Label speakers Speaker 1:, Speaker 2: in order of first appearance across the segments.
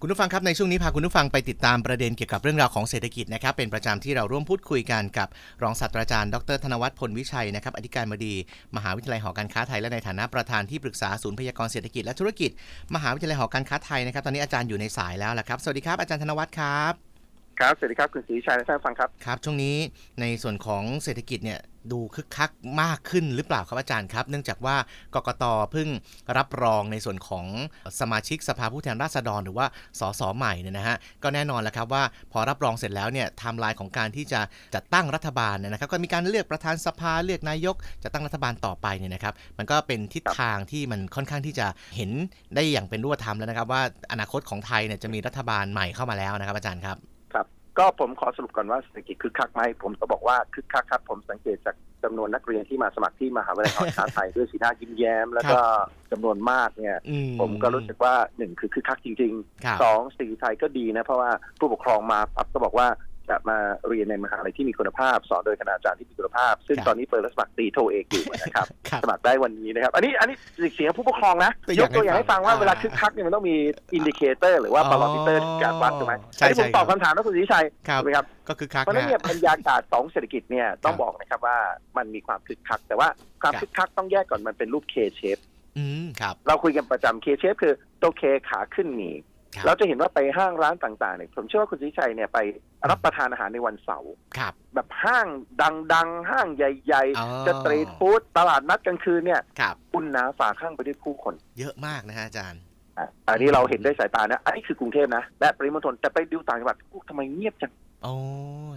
Speaker 1: คุณผู้ฟังครับในช่วงนี้พาคุณผู้ฟังไปติดตามประเด็นเกี่ยวกับเรื่องราวของเศรษฐกิจนะครับเป็นประจำที่เราร่วมพูดคุยกันกับ รองศาสตราจารย์ดรธนวัฒน์พลวิชัยนะครับอธิการบดี มหาวิทยาลัยหอการค้าไทยและในฐานะประธานที่ปรึกษาศูนย์พยากรณ์เศรษฐกิจและธุรกิจ มหาวิทยาลัยหอการค้าไทยนะครับตอนนี้อาจารย์อยู่ในสายแล้วละครับสวัสดีครับอาจารย์ธนวัฒน์ครับ
Speaker 2: ครับ สวัสดีครับ คุณศรีชัยและท่านฟังครับ
Speaker 1: ครับ ช่วงนี้ในส่วนของเศรษฐกิจเนี่ยดูคึกคักมากขึ้นหรือเปล่าครับอาจารย์ครับ เนื่องจากว่ากกตเพิ่งรับรองในส่วนของสมาชิกสภาผู้แทนราษฎร หรือว่าสสใหม่เนี่ยนะฮะก็แน่นอนแล้วครับว่าพอรับรองเสร็จแล้วเนี่ยไทม์ไลน์ของการที่จะจัดตั้งรัฐบาลเนี่ยนะครับก็มีการเลือกประธานสภาเลือกนายกจะตั้งรัฐบาลต่อไปเนี่ยนะครับมันก็เป็นทิศทางที่มันค่อนข้างที่จะเห็นได้อย่างเป็นรูปธรรมแล้วนะครับว่าอนาคตของไทยเนี่ยจะมีรัฐบาลใหม่เข้ามาแล้วนะครับอาจารย์
Speaker 2: ครับ ก็ผมขอสรุปก่อนว่าเศรษฐกิจคึกคักไหมผมก็บอกว่าคึกคักครับ ผมสังเกตจากจำนวนนักเรียนที่มาสมัครที่มหาวิทยาลัยหอการค้าไทยด้วยสีหน้ายิ้มแย้ม แล้วก็จำนวนมากเนี่ย
Speaker 1: อื
Speaker 2: ผมก็รู้สึกว่าหนึ่งคือคึกคักจริง
Speaker 1: ครับ
Speaker 2: ๆสองสีไทยก็ดีนะ เพราะว่าผู้ปกครองมาปั๊บก็บอกว่า จะมาเรียนในมหาลัยที่มีคุณภาพ สอนโดยคณาจารย์ที่มีคุณภาพ ซึ่ง
Speaker 1: ครับ
Speaker 2: ตอนนี้เปิดรับสมัครตีโทเอกอยู่นะครับ
Speaker 1: ครับ
Speaker 2: สมัครได้วันนี้นะครับ อันนี้อันนี้เสียงผู้ปกครองนะ
Speaker 1: ตัวอยย่าง
Speaker 2: กตัวอย่าง
Speaker 1: ให้
Speaker 2: ให้
Speaker 1: ฟั
Speaker 2: ฟั
Speaker 1: ง
Speaker 2: งว่า
Speaker 1: อ่า
Speaker 2: เวลาคึกคักเนี่ยมันต้องมีอินดิเคเตอร์หรือว่า
Speaker 1: อ๋อ
Speaker 2: บาโลมิเตอร์การวัดถูกไหม
Speaker 1: ใช่
Speaker 2: อันนี้ผม
Speaker 1: ใช่
Speaker 2: ตอบคำถามนะคุณศรีชัย
Speaker 1: ครับ
Speaker 2: ถูกไหมครับ
Speaker 1: ก็คือคัก
Speaker 2: เพราะฉะนั้น
Speaker 1: นะ
Speaker 2: เนี่ยบรรยากาศของเศรษฐกิจเนี่ยต้องบอกนะครับว่ามันมีความคึกคัก แต่ว่าความ
Speaker 1: ครับ
Speaker 2: คึกคักต้องแยกก่อนมันเป็นรูป K shape
Speaker 1: อืมครับ
Speaker 2: เราคุยกันประจำ K shape คือตัว K ขาขึ้นมี
Speaker 1: ครับ
Speaker 2: เราจะเห็นว่าไปห้างร้านต่างๆเนี่ยผมเชื่อว่าคุณศรีชัยเนี่ยไปรับประทานอาหารในวันเสาร์
Speaker 1: ครับ
Speaker 2: แบบห้างดังๆ ห้างใหญ่
Speaker 1: อ๋อ
Speaker 2: ๆสตรีทฟู้ดตลาดนัดกลางคืนเนี่ย
Speaker 1: ครับ
Speaker 2: อุ่นหนาฝาข้างไปด้วยผู้คน
Speaker 1: เยอะมากนะฮะอาจารย์
Speaker 2: อะอันนี้เราเห็นด้วยสายตานะอันนี้คือกรุงเทพนะและปริมณฑลแต่ไปดูต่างจังหวัดอู้ทำไมเงียบจัง
Speaker 1: โอ้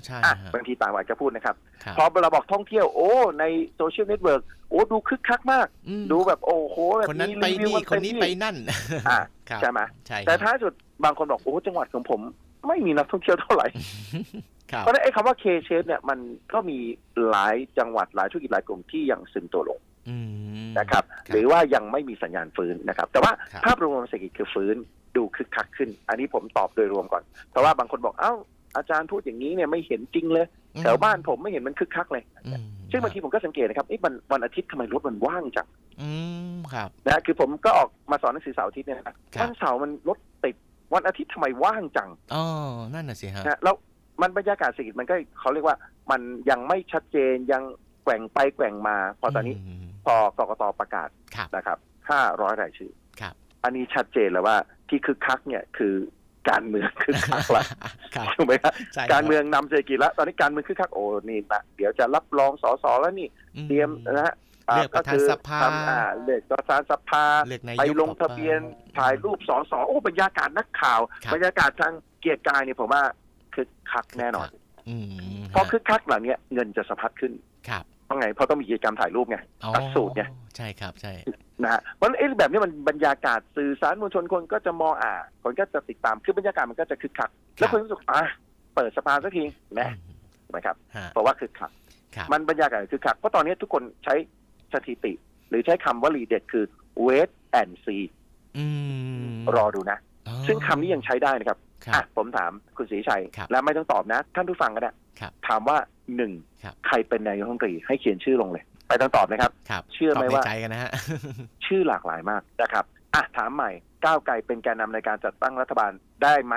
Speaker 1: ใช่
Speaker 2: อะ
Speaker 1: ฮะ
Speaker 2: บางทีต่างจังหวัดก็พูดนะครับ
Speaker 1: ครับ
Speaker 2: พอเราบอกท่องเที่ยวโอ้ ในโซเชียลเน็ตเวิร์กโอ้ดูคึกคักมาก
Speaker 1: อืม
Speaker 2: ดูแบบโอ้โหแบบ
Speaker 1: คนนั้น
Speaker 2: มี
Speaker 1: ไป
Speaker 2: รีวิว
Speaker 1: นี่
Speaker 2: กั
Speaker 1: คนนี้ไป
Speaker 2: เต็มที่
Speaker 1: นั่น
Speaker 2: อะ
Speaker 1: ครับ
Speaker 2: ใช่ไหม
Speaker 1: ใช่
Speaker 2: แต่
Speaker 1: ครับ
Speaker 2: ท้ายสุดบางคนบอกโอ้จังหวัดของผม ไม่มีนักท่องเที่ยวเท่าไหร่
Speaker 1: ครับ
Speaker 2: เพราะฉะนั้นไอ้คำว่า K shape เนี่ยมันก็มีหลายจังหวัดหลายธุรกิจหลายกลุ่มที่ยังซึมตัวลง
Speaker 1: อืม
Speaker 2: นะครับ หรือว่ายังไม่มีสัญญาณฟื้นนะครับ แต่ว่า
Speaker 1: ครับ
Speaker 2: ภาพรวมเศรษฐกิจคือฟื้นดูคึกคักขึ้น อันนี้ผมตอบโดยรวมก่อน เพราะว่าบางคนบอกเอ้า อาจารย์พูดอย่างนี้เนี่ยไม่เห็นจริงเลยแถวบ้านผมไม่เห็นมันคึกคักเลย
Speaker 1: อืม
Speaker 2: ซึ่งบางทีผมก็สังเกตนะครับเอ๊ะวันวันอาทิตย์ทำไมรถมันว่างจัง
Speaker 1: อืมครับ
Speaker 2: นะคือผมก็ออกมาสอนหนังสือเสาร์อาทิตย์เนี่ยนะครับ
Speaker 1: ครับ
Speaker 2: วันเสาร์มันรถติดวันอาทิตย์ทำไมว่างจัง
Speaker 1: อ๋อนั่นน่ะสิฮะ
Speaker 2: นะแล้วมันบรรยากาศเศรษฐกิจมันก็เขาเรียกว่ามันยังไม่ชัดเจนยังแกว่งไปแกว่งมา พอตอนนี้
Speaker 1: ม
Speaker 2: พอกกตประกาศ
Speaker 1: ครับ
Speaker 2: นะครับห้าร้อยรายชื่อ
Speaker 1: ครับ
Speaker 2: อันนี้ชัดเจนแล้วว่าที่คึกคักเนี่ยคือ การเมืองคึกคักละ
Speaker 1: ครับ
Speaker 2: ถูกไหมครับ
Speaker 1: ใช่
Speaker 2: การเมืองนำเศรษฐกิจแล้วตอนนี้การเมืองคึกคักโอ้นี่นะเดี๋ยวจะรับรองสสแล้วนี่
Speaker 1: อื
Speaker 2: เตรียมนะฮะอ่า
Speaker 1: เลือกประธาน
Speaker 2: คือ
Speaker 1: สภา
Speaker 2: ทำอ่าเลือกประธานสภา
Speaker 1: เลือกนาย
Speaker 2: ไป
Speaker 1: ก
Speaker 2: ลงทะเบียน
Speaker 1: ต่อไป
Speaker 2: ถ่ายรูปสสโอ้บรรยากาศนักข่าว
Speaker 1: ครับ
Speaker 2: บรรยากาศทางเกียรติกายเนี่ยผมว่าคึกคักแน่นอน
Speaker 1: อืม
Speaker 2: พอคึกคักเหล่านี้เงินจะสะพัดขึ้น
Speaker 1: ครับ
Speaker 2: เพราะไงเพราะต้องมีกิจกรรมถ่ายรูปไง
Speaker 1: อ๋อ
Speaker 2: ตัดสูตรไง
Speaker 1: ใช่ครับใช่
Speaker 2: นะฮะเพราะฉะนั้นไอ้แบบนี้มันบรรยากาศสื่อสารมวลชนคนก็จะมองอ่า คนก็จะติดตามคือบรรยากาศมันก็จะคึกคัก แล้วคนรู้สึกอะเปิดสภาสักทีนะ
Speaker 1: อืม
Speaker 2: ถูกไหมครับ
Speaker 1: ฮะ
Speaker 2: เพราะว่าคึกคัก
Speaker 1: ครับ
Speaker 2: มันบรรยากาศคึกคักเพราะตอนนี้ทุกคนใช้สถิติ หรือใช้คำว่ารีเด็ดคือ wait and see
Speaker 1: อืม
Speaker 2: รอดูนะ
Speaker 1: อ๋อ
Speaker 2: ซึ่งคำนี้ยังใช้ได้นะครับ
Speaker 1: ครับ
Speaker 2: อะผมถามคุณศรีชัย
Speaker 1: ครับ
Speaker 2: และไม่ต้องตอบนะ ท่านผู้ฟังก็ได้
Speaker 1: ครับ
Speaker 2: ถามว่า หนึ่ง
Speaker 1: ครับ
Speaker 2: ใครเป็นนายกรัฐมนตรีให้เขียนชื่อลงเลย ไปต้องตอบนะครับ
Speaker 1: ครับ
Speaker 2: เชื่อไหม
Speaker 1: ตบใน
Speaker 2: ว่า
Speaker 1: ใจกันนะฮะ
Speaker 2: ชื่อหลากหลายมากนะครับอะถามใหม่ก้าวไกลเป็นแกนนำในการจัดตั้งรัฐบาลได้ไหม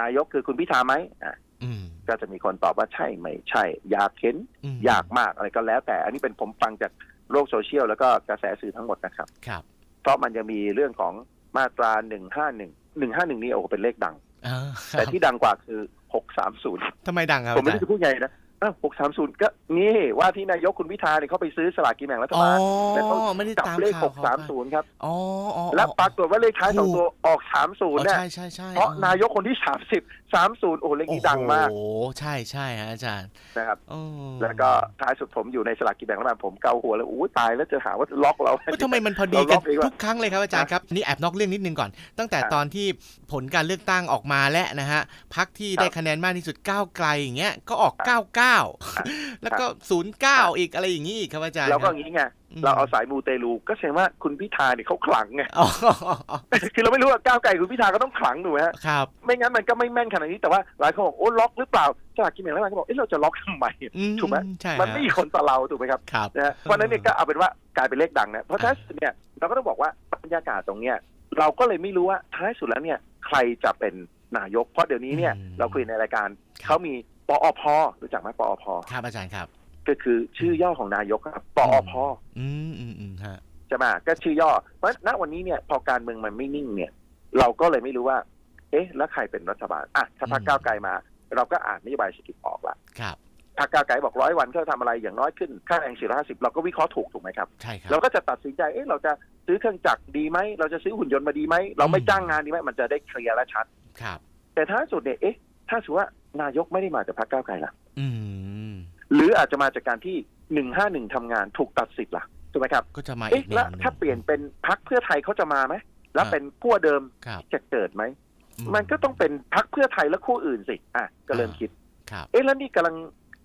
Speaker 2: นายกคือคุณพิธาไหมอะ
Speaker 1: อืม
Speaker 2: ก็จะมีคนตอบว่าใช่ไม่ใช่ อยากเห็น
Speaker 1: ม
Speaker 2: อยากมากอะไรก็แล้ว แต่อันนี้เป็นผมฟังจากโลกโซเชียลแล้วก็กระแสสื่อทั้งหมดนะครับ
Speaker 1: ครับ
Speaker 2: เพราะมันจะมีเรื่องของมาตราหนึ่งห้าหนึ่งหนึ่งห้าหนึ่งนี่โอ้โหเป็นเลขดัง
Speaker 1: อ่า
Speaker 2: แต่ที่ดังกว่าคือหกสามศูนย์
Speaker 1: ทำไมดังครับ
Speaker 2: ผมไม่
Speaker 1: อา
Speaker 2: ได้
Speaker 1: จารย์
Speaker 2: จะพูดไงนะ หกสามศูนย์ก็นี่ว่าที่นายกคุณพิธาเนี่ยเขาไปซื้อสลากกินแบ่งรัฐ
Speaker 1: อ๋อบา
Speaker 2: ลแล้วเขา
Speaker 1: ไม่ได้
Speaker 2: จับ
Speaker 1: ตาม
Speaker 2: เลข
Speaker 1: ข่าว
Speaker 2: หกสามศูนย์ครับ
Speaker 1: อ๋ออ๋อ
Speaker 2: แล้วปรากฏว่าเลขท้ายสอง
Speaker 1: ถูก
Speaker 2: ตัวออกสามศู
Speaker 1: อ๋
Speaker 2: น
Speaker 1: อ
Speaker 2: ย์เนี่ย
Speaker 1: ใช่ใช่ใช่
Speaker 2: เพราะนายกคนที่สามสิบ สามศูนย์โอ้โหเลขนี้ดังมาก
Speaker 1: โอ้โหใช่ใช่ฮะอาจารย์
Speaker 2: นะครับ
Speaker 1: โอ้
Speaker 2: แล้วก็ท้ายสุดผมอยู่ในสลากกินแบ่งรัฐบาลผมเกาหัวแล้วอู้ตายแล้วจะหาว่าล็อกเรา
Speaker 1: เฮ้ยทำไมมันพอดี
Speaker 2: เรา
Speaker 1: กั
Speaker 2: ล็
Speaker 1: น
Speaker 2: อกเองวะ
Speaker 1: ทุกครั้งเลยครับอาจารย์ครับนี่แอบนอกเรื่องนิดนึงก่อน ตั้งแต่
Speaker 2: ครับ
Speaker 1: ตอนที่ผลการเลือกตั้งออกมาแล้วนะฮะพักที่ได้
Speaker 2: ครับ
Speaker 1: คะแนนมากที่สุดก้าวไกลอย่างเงี้ยก็ออก
Speaker 2: ครับ
Speaker 1: แล้วก็ศูนย์เก้าอีกอะไรอย่างนี้อีกครับอาจารย์
Speaker 2: เราก็
Speaker 1: ค
Speaker 2: อบย่างนี้ไง
Speaker 1: อืม
Speaker 2: เราเอาสายมูเตลูก็แสดงว่าคุณพิธาเนี่ยเขาขลังไง
Speaker 1: อ๋อ
Speaker 2: คือเราไม่รู้ว่าก้าวไกลคุณพิธาก็ต้องขลังถูกไหมฮะ
Speaker 1: ครับ
Speaker 2: ไม่งั้นมันก็ไม่แม่นขนาดนี้แต่ว่าหลายคนบอกโอ้ล็อกหรือเปล่าสลากกินแบ่งรัฐบาลก็บอกเอ๊ะเราจะล็อกทำไม
Speaker 1: อื
Speaker 2: ถูกไหม
Speaker 1: ใช่
Speaker 2: มัน
Speaker 1: ฮะ
Speaker 2: ไม่มีคนต่อเราถูกไหมครับ
Speaker 1: ครับ
Speaker 2: นะฮะเพราะฉะนั้นเนี่ยก็เอาเป็นว่ากลายเป็นเลขดังนะเพราะท้ายสุดเนี่ยเราก็ต้องบอกว่าบรรยากาศตรงเนี้ยเราก็เลยไม่รู้ว่าท้ายสุดแล้วเนี่ยใครจะเป็นนายก เพราะเดี๋ยวนี้เนี่ย
Speaker 1: อืม
Speaker 2: เราคุยในรายการ
Speaker 1: ครับ
Speaker 2: เขามีปอพรู้จักไหมปอพ
Speaker 1: ครับอาจารย์ครับ
Speaker 2: ก็คือชื่อย่อของนายกครับปอพ
Speaker 1: อืมอืมอืมฮะ
Speaker 2: ใช่ไหมก็ชื่อย่อ เพราะณวันนี้เนี่ย พอการเมืองมันไม่นิ่งเนี่ย เราก็เลยไม่รู้ว่า เอ๊ะ แล้วใครเป็นรัฐบาลอะถ้าพรรคก้าวไกลมา เราก็อ่านนโยบายเศรษฐกิจออกละ
Speaker 1: ครับ
Speaker 2: พรรคก้าวไกลบอกร้อยวันเขาทำอะไรอย่างน้อยขึ้นค่าแรง450เราก็วิเคราะห์ถูกถูกไหมครับ
Speaker 1: ใช่ครับ
Speaker 2: เราก็จะตัดสินใจเอ๊ะเราจะซื้อเครื่องจักรดีไหมเราจะซื้อหุ่นยนต์มาดีไหมเราไม่
Speaker 1: อืม
Speaker 2: จ้างงานดีไหมมันจะได้เคลียร์และชัด
Speaker 1: ครับ
Speaker 2: แต่ท้ายสุดเนี่ยเอ๊ะ ถ้าสมมติว่านายกไม่ได้มาจากพรรคก้าวไกลล่ะ
Speaker 1: อืม
Speaker 2: หรืออาจจะมาจากการที่หนึ่งห้าหนึ่งทำงานถูกตัดสิทธิ์ล่ะถูกไหมครับ
Speaker 1: ก็จะมาอี
Speaker 2: เอ๊ะ
Speaker 1: กแน
Speaker 2: แล้ว
Speaker 1: วหนึ่ง
Speaker 2: ถ้าเปลี่ยนเป็นพรรคเพื่อไทยเขาจะมาไหมแล้ว
Speaker 1: อ่า
Speaker 2: เป็นขั้วเดิม
Speaker 1: ครับ
Speaker 2: จะเกิดไหม
Speaker 1: อื
Speaker 2: มันก็ต้องเป็นพรรคเพื่อไทยและขั้วอื่นสิอะก็เริ่ม
Speaker 1: อ่า
Speaker 2: คิด
Speaker 1: ครับ
Speaker 2: เอ๊ะแล้วนี่กำลัง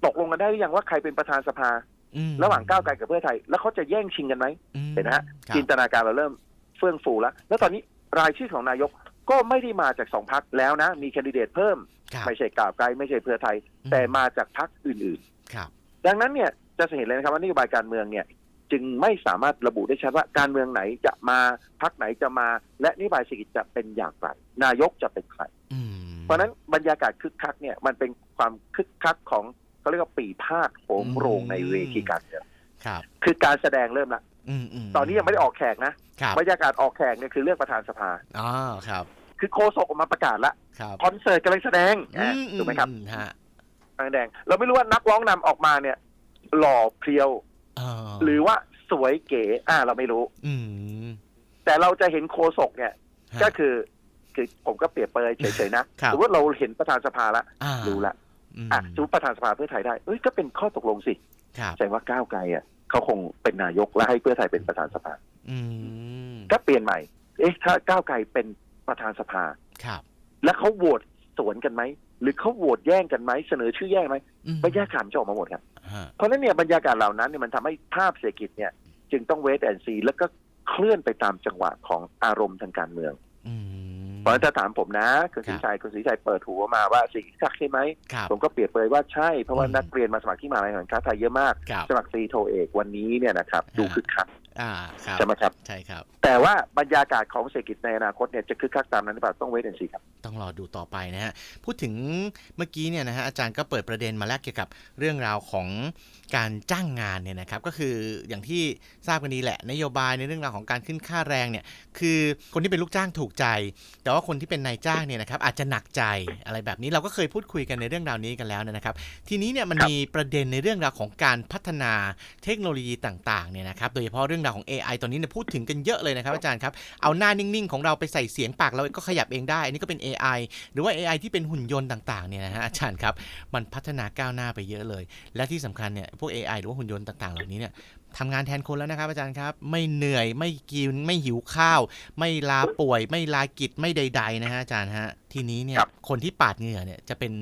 Speaker 2: ตกลงกันได้หรือยังว่าใครเป็นประธานสภา
Speaker 1: อืม
Speaker 2: ระหว่างก้าวไกลกับเพื่อไทย แล้วเขาจะแย่งชิงกันไหม
Speaker 1: อืม
Speaker 2: เห็นไหมฮะ
Speaker 1: ครับ
Speaker 2: จินตนาการเราเริ่มเฟื่องฟูแล้ว แล้วตอนนี้รายชื่อของนายกก็ไม่ได้มาจากสองพักแล้วนะ มีแคนดิเดตเพิ่ม
Speaker 1: ครับ
Speaker 2: ไม่ใช่ก้าวไกลไม่ใช่เพื่อไทย แต่มาจากพักอื่น
Speaker 1: ครับ
Speaker 2: ๆดังนั้นเนี่ยจะเห็นเลยนะครับว่านโยบายการเมืองเนี่ยจึงไม่สามารถระบุได้ชัดว่าการเมืองไหนจะมาพักไหนจะมา และนโยบายเศรษฐกิจจะเป็นอย่างไร นายกจะเป็นใคร
Speaker 1: อืม
Speaker 2: เพราะฉะนั้นบรรยากาศคึกคักเนี่ยมันเป็นความคึกคักของเขาเรียกว่าปีพาดโหมโรงในเวทีการเมือง
Speaker 1: ครับ
Speaker 2: คือการแสดงเริ่มละ
Speaker 1: อืมอืม
Speaker 2: ตอนนี้ยังไม่ได้ออกแขกนะครับบรรยากาศออกแขกเนี่ยคือเลือกประธานสภา
Speaker 1: อ๋อครับ
Speaker 2: คือโคศกออกมาประกาศละ
Speaker 1: ครับ
Speaker 2: คอนเสิร์ตกำลังแสดง
Speaker 1: อื
Speaker 2: อะ
Speaker 1: ม
Speaker 2: ถูกไหมครับ
Speaker 1: อืฮะ
Speaker 2: กำลังแสดง เราไม่รู้ว่านักร้องนำออกมาเนี่ย หล่อเพรียว
Speaker 1: เออ
Speaker 2: หรือว่าสวยเก๋อ่า เราไม่รู้
Speaker 1: อืม
Speaker 2: แต่เราจะเห็นโคศกเนี่ย
Speaker 1: ฮะ
Speaker 2: ก็คือคือผมก็เปรียบเปรยเฉยๆนะครับสมมติเราเห็นประธานสภาละ
Speaker 1: อ่า
Speaker 2: รู้ละ
Speaker 1: ม
Speaker 2: อะสมมติประธานสภาเพื่อไทยได้เอ้ยก็เป็นข้อตกลงสิ
Speaker 1: ครับ
Speaker 2: แสดงว่าก้าวไกลอะเขาคงเป็นนายกและให้เพื่อไทยเป็นประธานสภา
Speaker 1: อืม
Speaker 2: ก็เปลี่ยนใหม่ เอ๊ะ ถ้าก้าวไกลเป็นประธานสภา
Speaker 1: ครับ
Speaker 2: แล้วเขาโหวตสวนกันไหม หรือเขาโหวตแย่งกันไหมเสนอชื่อแย่งไหม
Speaker 1: อืม
Speaker 2: บรรยากาศมันจะออกมาหมดครับ
Speaker 1: ฮะ
Speaker 2: เพราะฉะนั้นเนี่ยบรรยากาศเหล่านั้นเนี่ยมันทำให้ภาพเศรษฐกิจเนี่ย จึงต้องเวทแอนซีแล้วก็เคลื่อนไปตามจังหวะของอารมณ์ทางการเมือง
Speaker 1: อืม
Speaker 2: เพราะฉะนั้นถ้าถามผมนะคุณศรีชัยคุณศรีชัยเปิดหัวมาว่าสิ่งคักใช่ไหม
Speaker 1: ครับ
Speaker 2: ผมก็เปรียบเปรยว่าใช่ เพราะว่า
Speaker 1: อืม
Speaker 2: นักเรียนมาสมัครที่มหาลัยแห่งชาติไทยเยอะมาก
Speaker 1: ครับ
Speaker 2: สมัครซีโทเอกวันนี้เนี่ยนะครับดูคึกคัก
Speaker 1: อ่าครับ
Speaker 2: ใช่ไหมครับ
Speaker 1: ใช่ครับ
Speaker 2: แต่ว่าบรรยากาศของเศรษฐกิจในอนาคตเนี่ยจะคึกคักตามนั้นหรือเปล่าต้องเวทแอนซีครับ
Speaker 1: ต้องรอดูต่อไปนะฮะพูดถึงเมื่อกี้เนี่ยนะฮะอาจารย์ก็เปิดประเด็นมาแล้วเกี่ยวกับเรื่องราวของการจ้างงานเนี่ยนะครับก็คืออย่างที่ทราบกันดีแหละ นโยบายในเรื่องราวของการขึ้นค่าแรงเนี่ยคือคนที่เป็นลูกจ้างถูกใจ แต่ว่าคนที่เป็นนายจ้างเนี่ยนะครับอาจจะหนักใจอะไรแบบนี้เราก็เคยพูดคุยกันในเรื่องราวนี้กันแล้วนะครับ ทีนี้เนี่ยมัน
Speaker 2: ครับ
Speaker 1: มีประเด็นในเรื่องราวของการพัฒนาเทคโนโลยีต่างๆเนี่ยนะครับโดยเฉพาะเรื่องราวของ AI ตอนนี้เนี่ยพูดถึงกันเยอะเลยนะครับอาจารย์ครับ เอาหน้านิ่งๆ ของเราไปใส่เสียงปากเราก็ขยับเองได้ อันนี้ก็เป็น AI หรือว่า AI ที่เป็นหุ่นยนต์ต่างๆเนี่ยนะฮะอาจารย์ครับ มันพัฒนาก้าวหน้าไปเยอะเลย และที่สำคัญเนี่ยพวก AI หรือว่าหุ่นยนต์ต่างๆ เหล่านี้เนี่ย ทำงานแทนคนแล้วนะครับ อาจารย์ครับ ไม่เหนื่อยไม่กินไม่หิวข้าว ไม่ลาป่วย ไม่ลากิจไม่ใด ๆ นะฮะอาจารย์ฮะ ทีนี้เนี่ย
Speaker 2: ครับ
Speaker 1: คนที่ปาดเหงื่อเนี่ยจะเป็น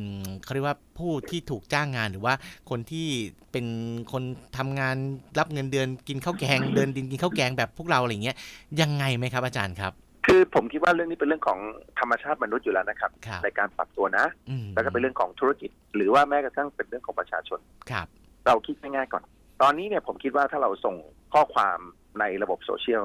Speaker 1: เขาเรียกว่าผู้ที่ถูกจ้างงานหรือว่าคนที่เป็นคนทำงานรับเงินเดือนกินข้าวแกงเดินดินกินข้าวแกงแบบพวกเราอะไรอย่างเงี้ยยังไงไหมครับ อาจารย์ครับ
Speaker 2: คือผมคิดว่าเรื่องนี้เป็นเรื่องของธรรมชาติมนุษย์อยู่แล้วนะครับ
Speaker 1: ครับ
Speaker 2: ในการปรับตัวนะ
Speaker 1: อืม
Speaker 2: แล้วก็เป็นเรื่องของธุรกิจ หรือว่าแม้กระทั่งเป็นเรื่องของประชาชน
Speaker 1: ครับ
Speaker 2: เราคิดง่ายๆก่อน ตอนนี้เนี่ยผมคิดว่าถ้าเราส่งข้อความในระบบโซเชียล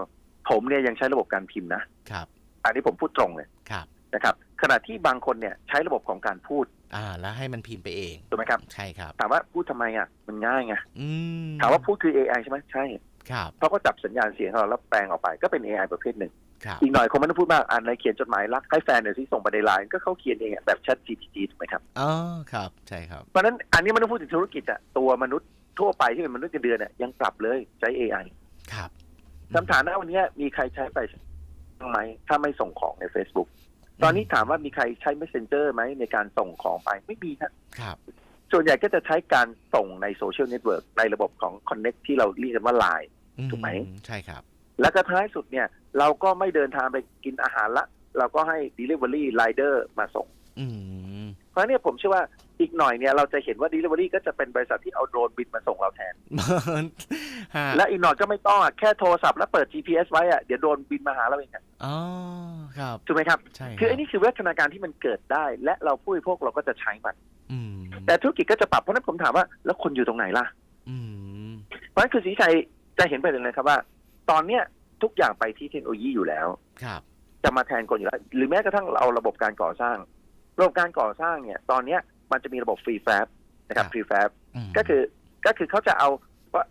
Speaker 2: ผมเนี่ยยังใช้ระบบการพิมพ์นะ
Speaker 1: ครับ
Speaker 2: อันนี้ผมพูดตรงเลย
Speaker 1: ครับ
Speaker 2: นะครับ ขณะที่บางคนเนี่ยใช้ระบบของการพูด
Speaker 1: อ่า แล้วให้มันพิมพ์ไปเอง
Speaker 2: ถูกไหมครับ
Speaker 1: ใช่ครับ
Speaker 2: ถามว่าพูดทำไมอะมันง่ายไง
Speaker 1: อืม
Speaker 2: ถามว่าพูดคือ AI ใช่ไหมใช่
Speaker 1: ครับ
Speaker 2: เพราะก็จับสัญญาณเสียงของเราแล้วแปลงออกไปก็เป็น AI ประเภทหนึ่ง
Speaker 1: ครับ
Speaker 2: อีกหน่อยคงไม่ต้องพูดมากอ่านในเขียนจดหมายรักให้แฟนเดี๋ยวที่ส่งไปในไลน์ก็เขาเขียนเองอะแบบ Chat GPT ถูกไหมครับ
Speaker 1: อ๋อครับ ใช่ครับ
Speaker 2: เพราะฉะนั้นอันนี้ไมันต้องพูดถึงธุรกิจอะตัวมนุษย์ ทั่วไปที่เป็นมนุษย์เงินเดือนอะยังปรับเลยใช้ AI
Speaker 1: ครับ
Speaker 2: คำถามนะวันนี้มีใครใช้ไปบ้างไหมถ้าไม่ส่งของใน Facebook ตอนนี้ถามว่ามีใครใช้ Messenger ไหมในการส่งของไปไม่มีครับ
Speaker 1: ครับ
Speaker 2: ส่วนใหญ่ก็จะใช้การส่งในโซเชียลเน็ตเวิร์กในระบบของ Connect ที่เราเรียกกันว่า Line
Speaker 1: อื
Speaker 2: ถูกไหม
Speaker 1: ใช่ครับ
Speaker 2: แล้วก็ท้ายสุดเนี่ย เราก็ไม่เดินทางไปกินอาหารละ เราก็ให้ Delivery Rider มาส่ง
Speaker 1: อืม
Speaker 2: เพราะฉะนั้นเนี่ยผมเชื่อว่า อีกหน่อยเนี่ยเราจะเห็นว่า Delivery ก็จะเป็นบริษัทที่เอาโดรนบินมาส่งเราแทน
Speaker 1: ฮะ
Speaker 2: และอีกหน่อยก็ไม่ต้องอะแค่โทรศัพท์แล้วเปิด GPS ไว้อะเดี๋ยวโดรนบินมาหาเราเองอะ
Speaker 1: อ๋อครับ
Speaker 2: ถูกไหมครับ
Speaker 1: ใช่
Speaker 2: คือ
Speaker 1: รั
Speaker 2: ไอ้
Speaker 1: บ
Speaker 2: นี่คือวิวัฒนาการที่มันเกิดได้ และเราผู้บริโภคเราก็จะใช้มัน
Speaker 1: อืม
Speaker 2: แต่ธุรกิจก็จะปรับเพราะฉะนั้นผมถามว่าแล้วคนอยู่ตรงไหนล่ะ
Speaker 1: อืม
Speaker 2: เพราะฉะนั้นคือสีชัยจะเห็นไปเลยนะครับว่า ตอนเนี้ยทุกอย่างไปที่เทคโนโลยีอยู่แล้ว
Speaker 1: ครับ
Speaker 2: จะมาแทนคนอยู่แล้ว หรือแม้กระทั่งเราระบบการก่อสร้าง ระบบการก่อสร้างเนี่ย ตอนเนี้ย มันจะมีระบบฟรีแฟบนะครับฟรีแฟบ
Speaker 1: ม
Speaker 2: ก็คือก็คือเขาจะเอา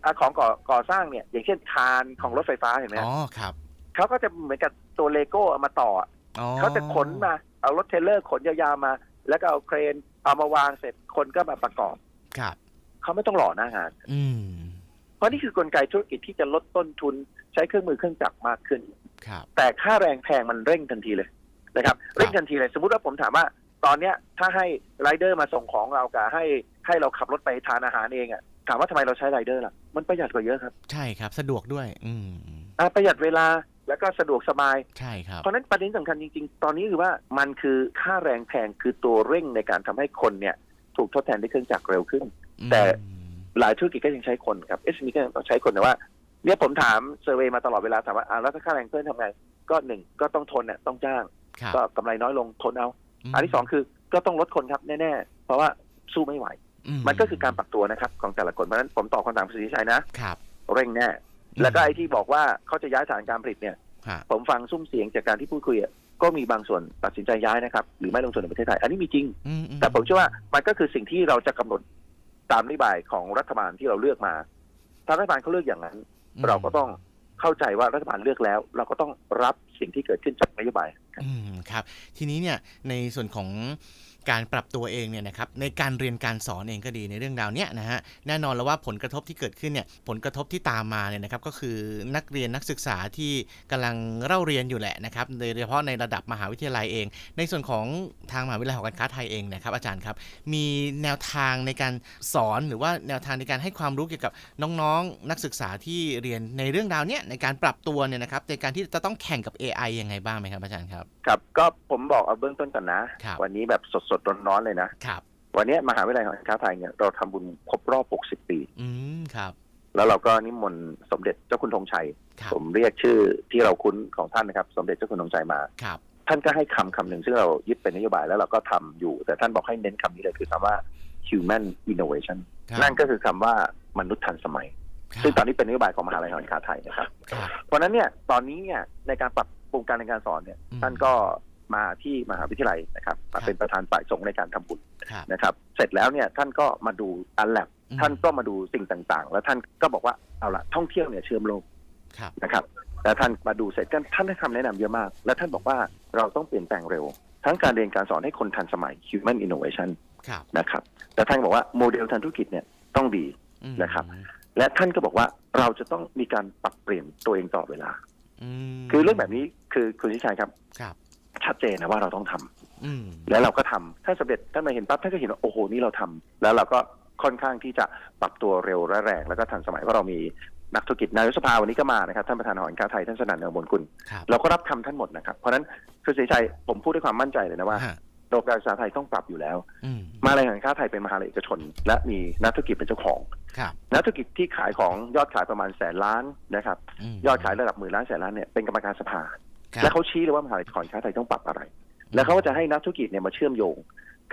Speaker 2: เอาของก่อก่อสร้างเนี่ย อย่างเช่นคานของรถไฟฟ้าเห็นไหม
Speaker 1: อ๋อครับ
Speaker 2: เขาก็จะเหมือนกับตัวเลโก้เอามาต่อ
Speaker 1: อ๋อ
Speaker 2: เขาจะขนมาเอารถเทรลเลอร์ขนยาวๆมา แล้วก็เอาเครนเอามาวางเสร็จคนก็มาประกอบ
Speaker 1: ครับ
Speaker 2: เขาไม่ต้องหล่อหน้างาน
Speaker 1: อืม
Speaker 2: เพราะนี่คือกลไกธุรกิจที่จะลดต้นทุนใช้เครื่องมือเครื่องจักรมากขึ้น
Speaker 1: ครับ
Speaker 2: แต่ค่าแรงแพงมันเร่งทันทีเลยนะครับ เร่งทันทีเลย สมมติว่าผมถามว่า ตอนเนี้ยถ้าให้ไรเดอร์มาส่งของเรากับให้ให้เราขับรถไปทานอาหารเองอะถามว่าทำไมเราใช้ไรเดอร์ล่ะ มันประหยัดกว่าเยอะครับ
Speaker 1: ใช่ครับสะดวกด้วย อืม
Speaker 2: อะประหยัดเวลาแล้วก็สะดวกสบาย
Speaker 1: ใช่ครับ
Speaker 2: เพราะฉะนั้นประเด็นสำคัญจริง ๆ ตอนนี้คือว่ามันคือค่าแรงแพงคือตัวเร่งในการทำให้คนเนี่ย ถูกทดแทนด้วยเครื่องจักรเร็วขึ้น แต่
Speaker 1: อืม
Speaker 2: หลายธุรกิจก็ยังใช้คนครับ SME ก็ยังต้องใช้คนแต่ว่า เนี่ยผมถามเซอร์เวยมาตลอดเวลาถามว่าอ่าแล้วถ้าค่าแรงเพิ่มทำไง ก็หนึ่งก็ต้องทนเนี่ยต้องจ้าง
Speaker 1: ครับ
Speaker 2: ก็กำไรน้อยลงทนเอา อันที่สองคือก็ต้องลดคนครับแน่ๆ เพราะว่าสู้ไม่ไหว มันก็คือการปรับตัวนะครับของแต่ละคนเพราะฉะนั้นผมตอบคำถามคุณสุทธิชัยนะ
Speaker 1: ครับ
Speaker 2: เร่งแน่ แล้วก็ไอ้ที่บอกว่าเขาจะย้ายฐานการผลิตเนี่ย
Speaker 1: ฮะ
Speaker 2: ผมฟังซุ้มเสียงจากการที่พูดคุยอะก็มีบางส่วนตัดสินใจย้ายนะครับ หรือไม่ลงทุนในประเทศไทย อันนี้มีจริง
Speaker 1: อือื
Speaker 2: แต่ผมเชื่อว่ามันก็คือสิ่งที่เราจะกำหนดตามนโยบายของรัฐบาลที่เราเลือกมาถ้ารัฐบาลเขาเลือกอย่างนั้น
Speaker 1: อืม
Speaker 2: เราก็ต้อง เข้าใจว่ารัฐบาลเลือกแล้ว เราก็ต้องรับสิ่งที่เกิดขึ้นจากนโยบาย
Speaker 1: อืมครับ ทีนี้เนี่ยในส่วนของ การปรับตัวเองเนี่ยนะครับในการเรียนการสอนเองก็ดีในเรื่องราวเนี้ยนะฮะแน่นอนแล้วว่าผลกระทบที่เกิดขึ้นเนี่ยผลกระทบที่ตามมาเนี่ยนะครับก็คือนักเรียนนักศึกษาที่กำลังเล่าเรียนอยู่แหละนะครับโดยเฉพาะในระดับมหาวิทยาลัยเอง ในส่วนของทางมหาวิทยาลัยหอการค้าไทยเองนะครับอาจารย์ครับ มีแนวทางในการสอนหรือว่าแนวทางในการให้ความรู้เกี่ยวกับน้องๆ นักศึกษาที่เรียนในเรื่องราวเนี้ยในการปรับตัวเนี่ยนะครับในการที่จะต้องแข่งกับ AI ยังไงบ้างไหมครับอาจารย์ครับ
Speaker 2: ครับก็ผมบอกเอาเบื้องต้นก่อนนะ
Speaker 1: ครับ
Speaker 2: วันนี้แบบสดๆร้อนๆเลยนะ
Speaker 1: ครับ
Speaker 2: วันนี้มหาวิทยาลัยหอการค้าไทยเนี่ยเราทำบุญครบรอบ 60 ปี
Speaker 1: อืมครับ
Speaker 2: แล้วเราก็นิมนต์สมเด็จเจ้าคุณธงชัย
Speaker 1: ครับ
Speaker 2: ผมเรียกชื่อที่เราคุ้นของท่านนะครับ สมเด็จเจ้าคุณธงชัยมา
Speaker 1: ครับ
Speaker 2: ท่านก็ให้คำคำหนึ่งซึ่งเรายึดเป็นนโยบายแล้วเราก็ทำอยู่ แต่ท่านบอกให้เน้นคำนี้เลยคือคำว่า human innovation
Speaker 1: ครับ
Speaker 2: นั่นก็คือคำว่ามนุษย์ทันสมัย
Speaker 1: ครับ
Speaker 2: ซึ่งตอนนี้เป็นนโยบายของมหาลัยหอการค้าไทยนะครับ
Speaker 1: ครับ
Speaker 2: เพราะฉะนั้นเนี่ยตอนนี้เนี่ยในการปรับปรุงการเรียนการสอนเนี่ย
Speaker 1: อืม
Speaker 2: ท่านก็ มาที่มหาวิทยาลัยนะครับมาเป็นประธานฝ่ายสงฆ์ในการทำบุญ
Speaker 1: ครับ
Speaker 2: นะครับ เสร็จแล้วเนี่ยท่านก็มาดูอันแลบ
Speaker 1: อืม
Speaker 2: ท่านก็มาดูสิ่งต่างๆ แล้วท่านก็บอกว่าเอาละท่องเที่ยวเนี่ยเชื่อมโลก
Speaker 1: ครับ
Speaker 2: นะครับแล้วท่านมาดูเสร็จท่านท่านให้คำแนะนำเยอะมาก และท่านบอกว่าเราต้องเปลี่ยนแปลงเร็ว ทั้งการเรียนการสอนให้คนทันสมัย human innovation
Speaker 1: ครับ
Speaker 2: นะครับแต่ท่านบอกว่าโมเดลทางธุรกิจเนี่ยต้องดี
Speaker 1: อืม
Speaker 2: นะครับ และท่านก็บอกว่าเราจะต้องมีการปรับเปลี่ยนตัวเองตลอดเวลา
Speaker 1: อืม
Speaker 2: คือเรื่องแบบนี้คือคุณทิชัยครับ
Speaker 1: ครับ
Speaker 2: ชัดเจนนะว่าเราต้องทำ
Speaker 1: อืม
Speaker 2: แล้วเราก็ทำถ้าสำเร็จท่านมาเห็นปั๊บท่านก็เห็นว่าโอ้โหนี่เราทำแล้วเราก็ค่อนข้างที่จะปรับตัวเร็วและแรงแล้วก็ทันสมัยเพราะเรามีนักธุรกิจนายกสภาวันนี้ก็มานะครับ ท่านประธานหอการค้าไทยท่านสนั่นเนืองมนกุล
Speaker 1: ครับ
Speaker 2: เราก็รับคำท่านหมดนะครับ เพราะฉะนั้นคุณศรีชัยผมพูดด้วยความมั่นใจเลยนะว่า
Speaker 1: ฮะ
Speaker 2: ระบบการศึกษาไทยต้องปรับอยู่แล้ว
Speaker 1: อืม
Speaker 2: มหาลัยหอการค้าไทยเป็นมหาลัยเอกชน และมีนักธุรกิจเป็นเจ้าของ
Speaker 1: ครับ
Speaker 2: นักธุรกิจที่ขายของยอดขายประมาณแสนล้านนะครับ
Speaker 1: ม
Speaker 2: ยอดขายระดับหมื่นล้านแสนล้านเนี่ยเป็นกรรมการสภา
Speaker 1: ครับ
Speaker 2: และเขาชี้เลยว่ามหาลัยหอการค้าไทยต้องปรับอะไร แล้วเขาก็จะให้นักธุรกิจเนี่ยมาเชื่อมโยง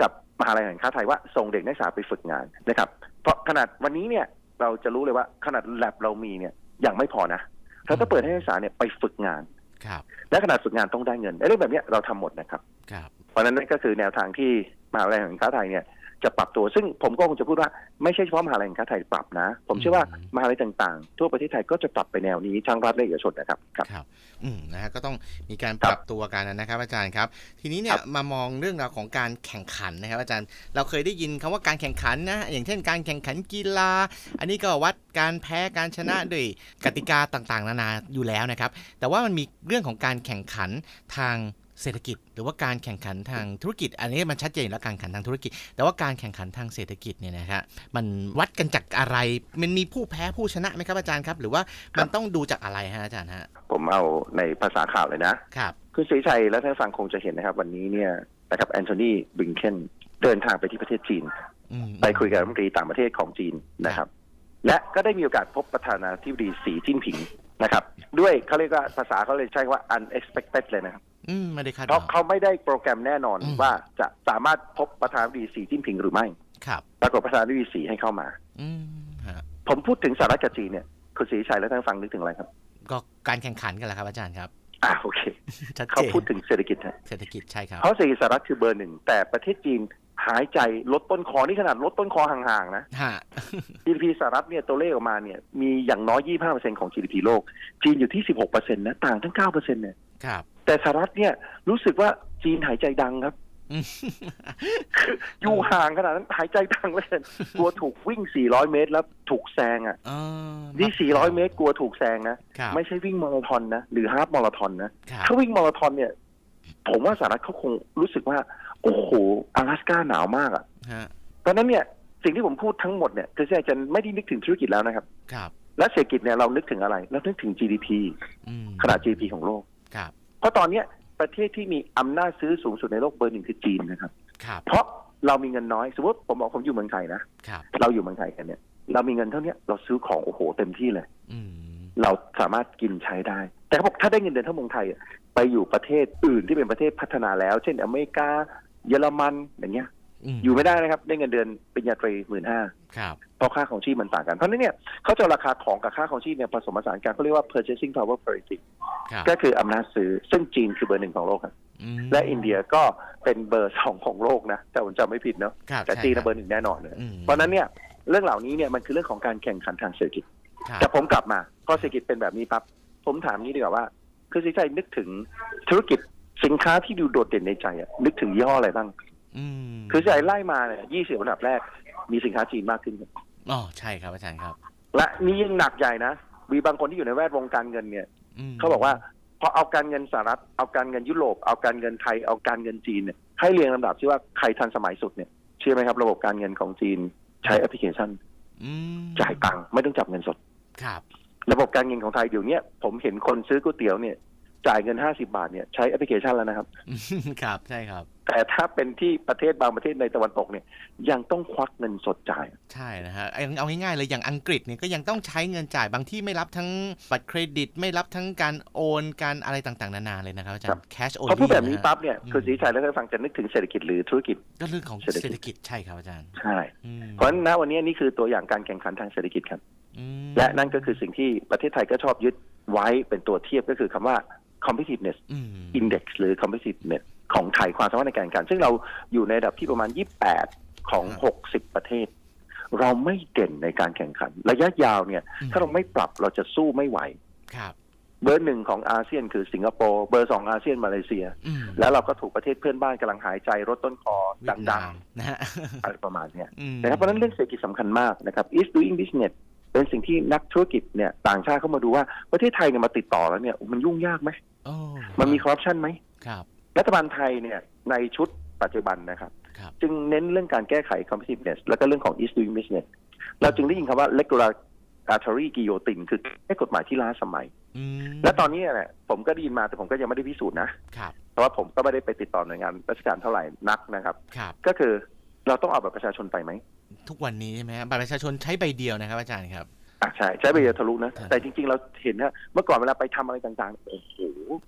Speaker 2: กับมหาลัยแห่งค้าไทยว่าส่งเด็กนักศึกษาไปฝึกงานนะครับ เพราะขนาดวันนี้เนี่ยเราจะรู้เลยว่าขนาดแลบเรามีเนี่ยยังไม่พอนะเราต้องเปิดให้นักศึกษาเนี่ยไปฝึกงาน
Speaker 1: ครับ
Speaker 2: และขนาดฝึกงานต้องได้เงินไอ้เรื่องแบบเนี้ยเราทำหมดนะครับ
Speaker 1: ครับ
Speaker 2: เพราะฉะนั้นนั่นก็คือแนวทางที่มหาลัยแห่งค้าไทยเนี่ย จะปรับตัว ซึ่งผมก็คงจะพูดว่าไม่ใช่เฉพาะมหาลัยแห่งค้าไทยปรับนะ ผมเชื่อว่า
Speaker 1: อืม
Speaker 2: มหาลัยต่างๆ ทั่วประเทศไทยก็จะปรับไปแนวนี้ทั้งรัฐและเอกชนนะครับครับ
Speaker 1: ครับอืมนะฮะก็ต้องมีการ
Speaker 2: ค
Speaker 1: ป
Speaker 2: รับ
Speaker 1: รับตัวกันนะครับ อาจารย์ครับ ทีนี้เนี่
Speaker 2: ค
Speaker 1: ย
Speaker 2: รับ
Speaker 1: มามองเรื่องราวของการแข่งขันนะครับ อาจารย์เราเคยได้ยินคำว่าการแข่งขันนะอย่างเช่น การแข่งขันกีฬา อันนี้ก็วัดการแพ้การชนะด้วยกติกาต่างๆ นานาอยู่แล้วนะครับ แต่ว่ามันมีเรื่องของการแข่งขันทาง เศรษฐกิจ หรือว่าการแข่งขันทางธุรกิจ อันนี้มันชัดเจนแล้วการแข่งขันทางธุรกิจ แต่ว่าการแข่งขันทางเศรษฐกิจเนี่ยนะครับมันวัดกันจากอะไร มันมีผู้แพ้ผู้ชนะไหมครับอาจารย์ครับ หรือว่ามันต้องดูจากอะไรฮะอาจารย์ฮะ
Speaker 2: ผมเอาในภาษาข่าวเลยนะ
Speaker 1: ครับ
Speaker 2: คุณศรีชัยและท่านฟังคงจะเห็นนะครับวันนี้เนี่ยนะครับแอนโทนีบริงเคนเดินทางไปที่ประเทศจีน
Speaker 1: อืม
Speaker 2: ไปคุยกับรัฐมนตรีต่างประเทศของจีนนะครับ และก็ได้มีโอกาสพบประธานาธิบดีสีจิ้นผิง นะครับ ด้วยเขาเรียกว่าภาษาเขาเลยใช้ว่า unexpected เลยนะครับ
Speaker 1: อืมไม่ได้คาด
Speaker 2: เพราะ
Speaker 1: หวัง
Speaker 2: เขาไม่ได้โปรแกรมแน่นอน
Speaker 1: อืม
Speaker 2: ว่าจะสามารถพบประธานาธิบดีสีจิ้นผิงหรือไม่
Speaker 1: ครับ
Speaker 2: ปรากฏประธานาธิบดีสีให้เข้ามา
Speaker 1: อืมฮะ
Speaker 2: ผมพูดถึงสหรัฐกับจีนเนี่ยคุณศรีชัยและท่านฟังนึกถึงอะไรครับ
Speaker 1: ก็การแข่งขันกันแหละครับอาจารย์ครับ
Speaker 2: อ่าโอเค
Speaker 1: ชัด
Speaker 2: เขา
Speaker 1: เจน
Speaker 2: พูดถึงเศรษฐกิจนะ
Speaker 1: เศรษฐกิจใช่ครับ
Speaker 2: เพราะเศรษฐกิจสหรัฐคือเบอร์หนึ่งแต่ประเทศจีน หายใจลดต้นคอนี่ขนาดลดต้นคอห่างๆนะ
Speaker 1: ฮะ
Speaker 2: GDP สหรัฐเนี่ยตัวเลขออกมาเนี่ยมีอย่างน้อย 25%ของ GDP โลก จีนอยู่ที่ 16%นะต่างทั้ง 9%เนี่ย
Speaker 1: ครับ
Speaker 2: แต่สหรัฐเนี่ยรู้สึกว่าจีนหายใจดังครับ
Speaker 1: อืม
Speaker 2: อยู่ห่างขนาดนั้นหายใจดังเลยกลัวถูกวิ่ง 400 เมตรแล้วถูกแซงอะ
Speaker 1: เออ
Speaker 2: นี่ 400 เมตรกลัวถูกแซงนะ
Speaker 1: ครับ
Speaker 2: ไม่ใช่วิ่งมาราธอนนะ หรือฮาล์ฟมาราธอนนะ
Speaker 1: ครับ
Speaker 2: ถ้าวิ่งมาราธอนเนี่ย ผมว่าสหรัฐเขาคงรู้สึกว่า โอ้โหอลาสก้าหนาวมากอะตอนนั้นเนี่ยสิ่งที่ผมพูดทั้งหมดเนี่ยคืออาจารย์ไม่ได้นึกถึงธุรกิจแล้วนะครับ
Speaker 1: ครับ
Speaker 2: และเศรษฐกิจเนี่ยเรานึกถึงอะไรเรานึกถึง GDP ขนาด GDP ของโลก
Speaker 1: ครับ
Speaker 2: เพราะตอนเนี้ยประเทศที่มีอำนาจซื้อสูงสุดในโลกเบอร์หนึ่งคือจีนนะครับ
Speaker 1: ครับ
Speaker 2: เพราะเรามีเงินน้อย สมมติผมบอกผมอยู่เมืองไทยนะ เราอยู่เมืองไทยกันเนี่ย เรามีเงินเท่านี้เราซื้อของโอ้โหเต็มที่เลยเราสามารถกินใช้ได้ แต่เขาบอกถ้าได้เงินเดือนเท่าเมืองไทย ไปอยู่ประเทศอื่นที่เป็นประเทศพัฒนาแล้ว เช่นอเมริกา เยอรมันอย่างเงี้ย
Speaker 1: ม
Speaker 2: อยู่ไม่ได้นะครับ ได้เงินเดือนปริญญาตรีหมื่นห้า
Speaker 1: ครับ
Speaker 2: เพราะค่าของชีพมันต่างกัน เพราะฉะนั้นเนี่ยเขาจะเอาราคาของกับค่าของชีพเนี่ยผสมผสานกันเขาเรียกว่า purchasing power parity
Speaker 1: ครับ
Speaker 2: ก็คืออำนาจซื้อซึ่งจีนคือเบอร์หนึ่งของโลกครับ
Speaker 1: อืม
Speaker 2: และอินเดียก็เป็นเบอร์สองของโลกนะแต่ผมจำไม่ผิดเนาะ
Speaker 1: ครับ
Speaker 2: แต่
Speaker 1: ใช่
Speaker 2: จีน
Speaker 1: ค
Speaker 2: นะเบอร์หนึ่งแน่นอนเลย
Speaker 1: อืม
Speaker 2: เพราะฉะนั้นเนี่ยเรื่องเหล่านี้เนี่ยมันคือเรื่องของการแข่งขันทางเศรษฐกิจ
Speaker 1: ครับ
Speaker 2: แต่ผมกลับมาพอเศรษฐกิจเป็นแบบนี้ปั๊บผมถามนี้ดีกว่าว่า คือสิใจนึกถึงธุรกิจ สินค้าที่ดูโดดเด่นในใจอะนึกถึงยี่ห้ออะไรบ้าง
Speaker 1: อืม
Speaker 2: คือสิใจไล่มาเนี่ยยี่สิบอันดับแรก มีสินค้าจีนมากขึ้นครับ
Speaker 1: อ๋อใช่ครับอาจารย์ครับ
Speaker 2: และนี่ยิ่งหนักใหญ่นะมีบางคนที่อยู่ในแวดวงการเงินเนี่ย
Speaker 1: ม
Speaker 2: เขาบอกว่าพอเอาการเงินสหรัฐเอาการเงินยุโรปเอาการเงินไทยเอาการเงินจีนเนี่ยให้เรียงลำดับที่ว่าใครทันสมัยสุดเนี่ยเชื่อไหมครับ ระบบการเงินของจีนใช้แอปพลิเคชัน
Speaker 1: อืม
Speaker 2: จ่ายตังค์ไม่ต้องจับเงินสด
Speaker 1: ครับ
Speaker 2: ระบบการเงินของไทยเดี๋ยวเนี้ยผมเห็นคนซื้อก๋วยเตี๋ยวเนี่ย จ่ายเงินห้าสิบาทเนี่ยใช้แอปพลิเคชันแล้วนะครับ
Speaker 1: อืมครับใช่ครับ
Speaker 2: แต่ถ้าเป็นที่ประเทศบางประเทศในตะวันตกเนี่ย ยังต้องควักเงินสดจ่าย
Speaker 1: ใช่นะฮะเอาเอาง่ายๆเลยอย่างอังกฤษเนี่ยก็ยังต้องใช้เงินจ่ายบางที่ไม่รับทั้งบัตรเครดิต ไม่รับทั้งการโอนการอะไรต่างๆ นานาเลยนะครับอาจารย์ cash
Speaker 2: พ
Speaker 1: only
Speaker 2: อพูดแบบนี้ะ
Speaker 1: ฮะ
Speaker 2: ปั๊บเนี่ย
Speaker 1: อืม
Speaker 2: คือสีชัยแล้วท่านฟังจะนึกถึงเศรษฐกิจหรือธุรกิจ
Speaker 1: ก็เรื่องของ
Speaker 2: เศรษฐกิจ
Speaker 1: เศรษฐกิจใช่ครับอาจารย์
Speaker 2: ใช่
Speaker 1: อืม
Speaker 2: เพราะฉะนั้นณวันนี้นี่คือตัวอย่างการแข่งขันทางเศรษฐกิจครับ
Speaker 1: อืม
Speaker 2: และนั่นก็คือสิ่งที่ประเทศไทยก็ชอบยึดไว้เป็นตัวเทียบก็คือคำว่า competitiveness
Speaker 1: อืม
Speaker 2: index หรือ competitiveness ของไทยความสามารถในการแข่งขัน ซึ่งเราอยู่ในระดับที่ประมาณ 28 ของ 60 ประเทศ เราไม่เด่นในการแข่งขัน ระยะยาวเนี่ย
Speaker 1: อืม
Speaker 2: ถ้าเราไม่ปรับเราจะสู้ไม่ไหว
Speaker 1: ครับ
Speaker 2: เบอร์หนึ่งของอาเซียนคือสิงคโปร์เบอร์สองอาเซียนมาเลเซีย
Speaker 1: อืม
Speaker 2: แล้วเราก็ถูกประเทศเพื่อนบ้านกำลังหายใจรถต้นคอ
Speaker 1: เวียด
Speaker 2: ดั
Speaker 1: นางมนะฮะ
Speaker 2: ๆอะไรประมาณเนี้ย
Speaker 1: อืม
Speaker 2: นะครับเพราะฉะนั้นเรื่องเศรษฐกิจสำคัญมากนะครับ is doing business เป็นสิ่งที่นักธุรกิจเนี่ยต่างชาติเข้ามาดูว่าประเทศไทยเนี่ยมาติดต่อแล้วเนี่ยมันยุ่งยากไหม
Speaker 1: โอ้
Speaker 2: มันมีคอร์รัปชันไหม
Speaker 1: ครับ
Speaker 2: รัฐบาลไทยเนี่ยในชุดปัจจุบันนะครับ
Speaker 1: ครับ
Speaker 2: จึงเน้นเรื่องการแก้ไข competitiveness แล้วก็เรื่องของ is doing business เราจึงได้ยินคำว่า regulatory guillotine คือแก้กฎหมายที่ล้าสมัย
Speaker 1: อืม
Speaker 2: และตอนนี้เนี่ยผมก็ได้ยินมาแต่ผมก็ยังไม่ได้พิสูจน์นะ
Speaker 1: ครับ
Speaker 2: เพราะว่าผมก็ไม่ได้ไปติดต่อหน่วยงานราชการเท่าไหร่นักนะครับ
Speaker 1: ครับ
Speaker 2: ก็คือเราต้องเอาบัตรประชาชนไปไหม
Speaker 1: ทุกวันนี้ใช่ไหมฮะบัตรประชาชนใช้ใบเดียวนะครับอาจารย์ครับ
Speaker 2: อะใช่ใช้ใบเดียวทะลุนะ
Speaker 1: ครับ
Speaker 2: แต่จริงๆ เราเห็นนะเมื่อก่อนเวลาไปทำอะไรต่างๆ โอ้โห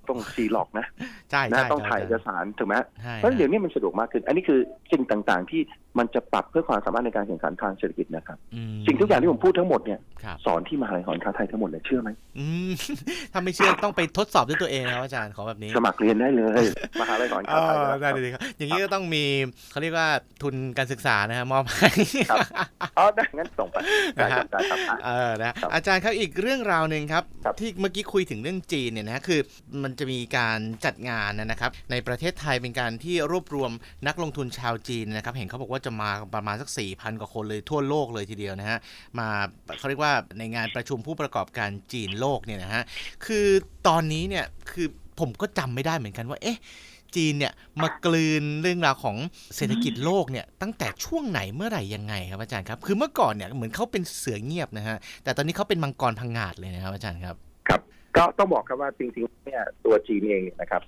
Speaker 2: ต้องซีล็อกนะ
Speaker 1: ใช่
Speaker 2: นะ
Speaker 1: ใช่
Speaker 2: ต้อง
Speaker 1: ครับ
Speaker 2: ถ่ายเอกสารถูกไหม
Speaker 1: ใช่
Speaker 2: เพราะฉะนั้นเดี๋ยวนี้มันสะดวกมากขึ้น อันนี้คือสิ่งต่างๆ ที่ มันจะปรับเพื่อความสามารถในการแข่งขันทางเศรษฐกิจนะครับ
Speaker 1: อืม
Speaker 2: สิ่งทุกอย่างที่ผมพูดทั้งหมดเนี่ย
Speaker 1: ครับ
Speaker 2: สอนที่มหาลัยหอการค้าไทยทั้งหมดเลยเชื่อไหม
Speaker 1: อืม ถ้าไม่เชื่อต้องไปทดสอบด้วยตัวเองนะครับอาจารย์ขอแบบนี้
Speaker 2: สมัครเรียนได้เลยมหาลัยหอการ
Speaker 1: อ๋
Speaker 2: ค้าไทย
Speaker 1: อ
Speaker 2: นะค
Speaker 1: ได้
Speaker 2: รับ
Speaker 1: เลยครับ อย่างนี้ก็ต้องมีเขาเรียกว่าทุนการศึกษานะฮะมอบให้
Speaker 2: ครับ อ๋อได้งั้นส่งไปได้
Speaker 1: นะ
Speaker 2: ค
Speaker 1: ฮะ
Speaker 2: รับได้ครับอะ
Speaker 1: เออนะครับอาจารย์ครับอีกเรื่องราวหนึ่งครับ
Speaker 2: ครับ
Speaker 1: ที่เมื่อกี้คุยถึงเรื่องจีนเนี่ยนะคือมันจะมีการจัดงานนะครับ ในประเทศไทยเป็นการที่รวบรวมนักลงทุนชาวจีนนะครับ เห็นเขาบอกว่าจะมาประมาณสัก 4,000 กว่าคนเลยทั่วโลกเลยทีเดียวนะฮะ มาเขาเรียกว่าในงานประชุมผู้ประกอบการจีนโลกเนี่ยนะฮะ คือตอนนี้เนี่ยคือผมก็จำไม่ได้เหมือนกันว่าเอ๊ะจีนเนี่ยมากลืนเรื่องราวของเศรษฐกิจโลกเนี่ยตั้งแต่ช่วงไหนเมื่อไหร่ยังไงครับอาจารย์ครับ คือเมื่อก่อนเนี่ยเหมือนเขาเป็นเสือเงียบนะฮะแต่ตอนนี้เขาเป็นมังกรพังงาดเลยนะครับอาจารย์ครับ
Speaker 2: ครับ ก็ต้องบอกครับว่าจริงๆเนี่ยตัวจีนเองเนี่ยนะครับ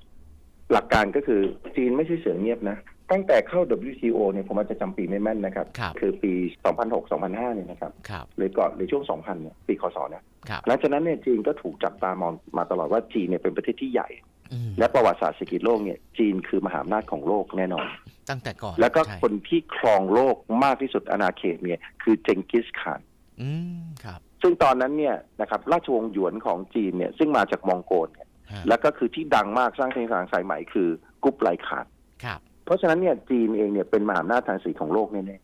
Speaker 2: หลักการก็คือจีนไม่ใช่เสือเงียบนะ ตั้งแต่เข้า WTO เนี่ยผมอาจจะจำปีไม่แม่นนะครับ
Speaker 1: ครับ
Speaker 2: คือปี 2006-2005 เนี่ยนะครับ
Speaker 1: ครับ
Speaker 2: หรือก่อนหรือช่วง 2000 เนี่ยปีคศเนี่ย
Speaker 1: ครับ
Speaker 2: หลังจากนั้นเนี่ยจีนก็ถูกจับตามองมาตลอดว่าจีนเนี่ยเป็นประเทศที่ใหญ่
Speaker 1: อืม
Speaker 2: และประวัติศาสตร์เศรษฐกิจโลกเนี่ยจีนคือมหาอำนาจของโลกแน่นอน
Speaker 1: ตั้งแต่ก่อน
Speaker 2: แล้วก็
Speaker 1: ใช่
Speaker 2: คนที่ครองโลกมากที่สุดอาณาเขตเนี่ยคือเจงกิสข่าน
Speaker 1: อืมครับ
Speaker 2: ซึ่งตอนนั้นเนี่ยนะครับราชวงศ์หยวนของจีนเนี่ยซึ่งมาจากมองโกลเนี่ย
Speaker 1: ฮะ
Speaker 2: แล้วก็คือที่ดังมากสร้างเส้นทางสายใหม่คือกุ๊ปไลข่าน
Speaker 1: ครับ
Speaker 2: เพราะฉะนั้นเนี่ยจีนเองเนี่ยเป็นมหาอำนาจทางสีของโลกแน่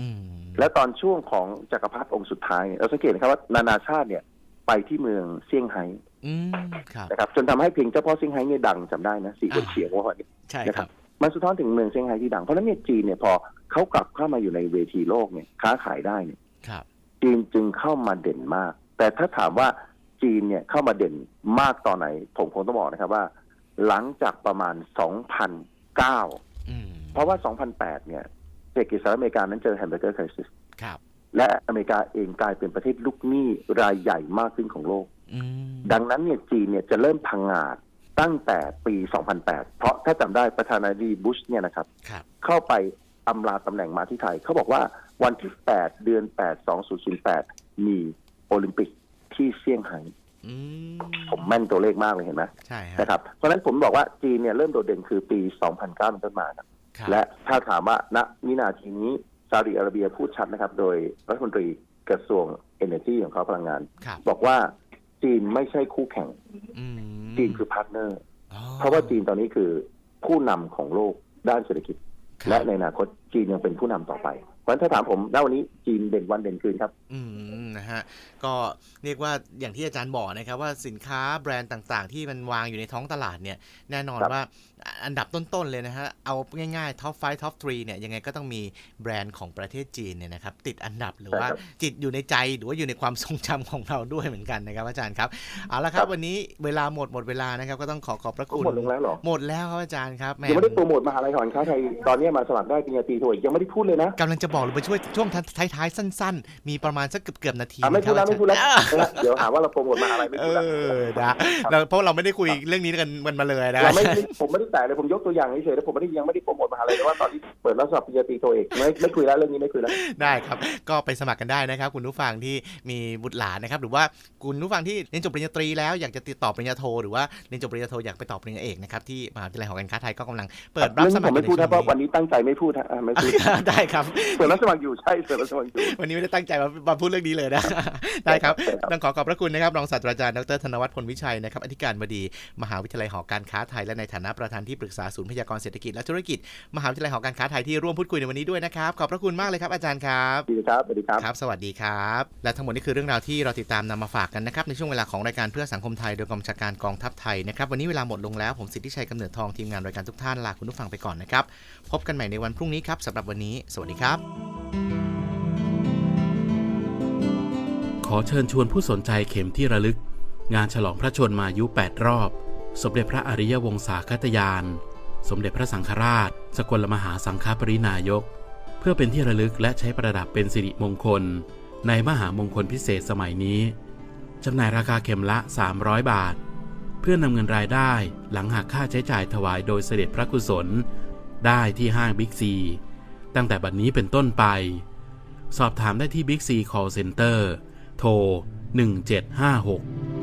Speaker 1: อืม
Speaker 2: ๆและตอนช่วงของจักรพรรดิองค์สุดท้ายเนี่ยเราสังเกตนะครับว่านานาชาติเนี่ยไปที่เมืองเซี่ยงไฮ้
Speaker 1: อืมครับ
Speaker 2: นะครับจนทำให้เพลงเจ้าพ่อเซี่ยงไฮ้เนี่ยดังจำได้นะสี่คนเฉียงว่าวันนี้
Speaker 1: ใช่
Speaker 2: นะ
Speaker 1: ค
Speaker 2: ครั
Speaker 1: รับ
Speaker 2: บมันสะท้อนถึงเมืองเซี่ยงไฮ้ที่ดัง เพราะฉะนั้นเนี่ยจีนเนี่ยพอเขากลับเข้ามาอยู่ในเวทีโลกเนี่ยค้าขายได้เนี่ย
Speaker 1: ครับ
Speaker 2: จีนจึงเข้ามาเด่นมาก แต่ถ้าถามว่าจีนเนี่ยเข้ามาเด่นมากตอนไหน ผมคงต้องบอกนะครับว่า หลังจากประมาณ 2009
Speaker 1: อืม
Speaker 2: เพราะว่า 2008 เนี่ยเศรษฐกิจสหรัฐอเมริกานั้นเจอแฮมเบอร์เกอร์คริส
Speaker 1: ครับ
Speaker 2: และอเมริกาเองกลายเป็นประเทศลูกหนี้รายใหญ่มากขึ้นของโลก
Speaker 1: อืม
Speaker 2: ดังนั้นเนี่ยจีนเนี่ยจะเริ่มพังงาดตั้งแต่ปี 2008 เพราะถ้าจำได้ประธานาธิบดีบุชเนี่ยนะครับ
Speaker 1: ครับ
Speaker 2: เข้าไปอำลาตำแหน่งมาที่ไทย เขาบอกว่าวันที่ 8 เดือน 8 2008 มีโอลิมปิกที่เซี่ยงไฮ้
Speaker 1: อืม
Speaker 2: ผมแม่นตัวเลขมากเลยเห็นไหม
Speaker 1: ใช่ฮะ
Speaker 2: นะครับ เพราะฉะนั้นผมบอกว่าจีนเนี่ยเริ่มโดดเด่นคือปี 2009เป็นต้นมาครับ
Speaker 1: ครับ
Speaker 2: และถ้าถามว่าณวินาทีนี้ซาอุดิอาระเบียพูดชัดนะครับ โดยรัฐมนตรีกระทรวง Energy ของเขาพลังงาน
Speaker 1: ครับ
Speaker 2: บอกว่าจีนไม่ใช่คู่แข่ง
Speaker 1: อืม
Speaker 2: จีนคือพาร์ทเนอร์
Speaker 1: อ๋อ
Speaker 2: เพราะว่าจีนตอนนี้คือผู้นำของโลกด้านเศรษฐกิจ
Speaker 1: ครับ
Speaker 2: และในอนาคตจีนยังเป็นผู้นำต่อไปเพราะฉะนั้นถ้าถามผมณวันนี้จีนเด่นวันเด่นคืนครับ
Speaker 1: อืมนะฮะก็เรียกว่าอย่างที่อาจารย์บอกนะครับว่าสินค้าแบรนด์ต่างๆ ที่มันวางอยู่ในท้องตลาดเนี่ย แน่นอน
Speaker 2: ครับ
Speaker 1: ว่าอันดับต้น ๆ เลยนะฮะ เอาง่าย ๆ ท็อป 5 ท็อป 3 เนี่ย ยังไงก็ต้องมีแบรนด์ของประเทศจีนเนี่ยนะครับ ติดอันดับหรือว่าจิตอยู่ในใจ หรือว่าอยู่ในความทรงจำของเราด้วยเหมือนกันนะครับ อาจารย์ครับ เอาละครับ วันนี้เวลาหมดหมดเวลานะครับ ก็ต้องขอขอบพระคุณ
Speaker 2: หมดลงแล้วเหรอ
Speaker 1: หมดแล้วครับอาจารย์ครับแห
Speaker 2: ยังไม่ได้โปรโมทมหาลัยหอนค้าไทย ตอนนี้มาสมัครได้ปริญญาตรีโทอีกยังไม่ได้พูดเลยนะ
Speaker 1: กำลังจะบอกเลยมาช่วยช่วงท้ายๆสั้น ๆ มีประมาณสักเกือบๆนาที
Speaker 2: อะไม่พูดแล้ว
Speaker 1: นะครับ
Speaker 2: ไม่พูดแล้ว
Speaker 1: อาจารย์
Speaker 2: นะเดี๋ยวหาว่าเราโปรโมทมหาลัยไม่
Speaker 1: เอ
Speaker 2: พูดแล้ว
Speaker 1: อนะเราเพราะเราไม่ได้คุยเรื่องนี้กันมันมาเลยนะ
Speaker 2: เราไม่ผมไม่ได้แตะเลยผมยกตัวอย่างเฉยๆแล้วผมไม่ได้ยังไม่ได้โปรโมทมหาลัยแต่ว่าตอนที่เปิดรับสมัครปริญญาตรีโทเอกไม่ไม่คุยแล้วเรื่องนี้ไม่คุยแล้ว
Speaker 1: ได้ครับ ก็ไปสมัครกันได้นะครับ คุณผู้ฟังที่มีบุตรหลานนะครับ หรือว่าคุณผู้ฟังที่เรียนจบปริญญาตรีแล้วอยากจะติดต่อปริญญาโทหรือว่าเรียนจบปริญญาโทอยากไปต่อปริญญาเอกนะครับที่มหาวิทยาลัยหอการค้าไทยก็กำลังเปิดรับ
Speaker 2: เรื่อง
Speaker 1: ส
Speaker 2: นี้
Speaker 1: มั
Speaker 2: ผ
Speaker 1: คร
Speaker 2: มไม่พูดนะเพราะวัน
Speaker 1: น
Speaker 2: นี้ตั้งใจไม่พูดฮะอะไม่พูด
Speaker 1: ได้ครับ
Speaker 2: เปิดรับสมัครอยู่ใช่เปิดรับสมัครอยู่
Speaker 1: วันนี้ไม่ได้ตั้งใจมามาพูดเรื่องนี้เลยนะได้ครับ
Speaker 2: ใช่ครับ
Speaker 1: ต้องขอขอบพระคุณนะครับรองศาสตราจารย์ดรธนวัฒน์พลวิชัยนะครับอธิการบดีมหาวิทยาลัยหอการค้าไทยและในฐานะประธานที่ปรึกษาศูนย์พยากรณ์เศรษฐกิจและธุรกิจ มหาวิทยาลัยหอการค้าไทยที่ร่วมพูดคุยในวันนี้ด้วยนะครับ ขอบพระคุณมากเลยครับอาจารย์ครับ
Speaker 2: สวัสดีครับสวัสดีครับ
Speaker 1: ครับ สวัสดีครับ และทั้งหมดนี้คือเรื่องราวที่เราติดตามนำมาฝากกันนะครับในช่วงเวลาของรายการเพื่อสังคมไทยโดยกองบัญชาการกองทัพไทยนะครับวันนี้เวลาหมดลงแล้วผมสิทธิชัยกำเนิดทองทีมงานรายการทุกท่านลาคุณผู้ฟังไปก่อนนะครับพบกันใหม่ในวันพรุ่งนี้ครับสำหรับวันนี้ สวัสดีครับ
Speaker 3: ขอเชิญชวนผู้สนใจเข็มที่ระลึก งานฉลองพระชนมายุ 8 รอบ สมเด็จพระอริยวงศาคตยาน สมเด็จพระสังฆราช สกลมหาสังฆปรินายก เพื่อเป็นที่ระลึกและใช้ประดับเป็นสิริมงคล ในมหามงคลพิเศษสมัยนี้จำหน่ายราคาเข็มละ 300 บาท เพื่อนำเงินรายได้หลังหักค่าใช้จ่ายถวายโดยเสด็จพระกุศล ได้ที่ห้างบิ๊กซี ตั้งแต่บัดนนี้เป็นต้นไป สอบถามได้ที่บิ๊กซี call center โทร1756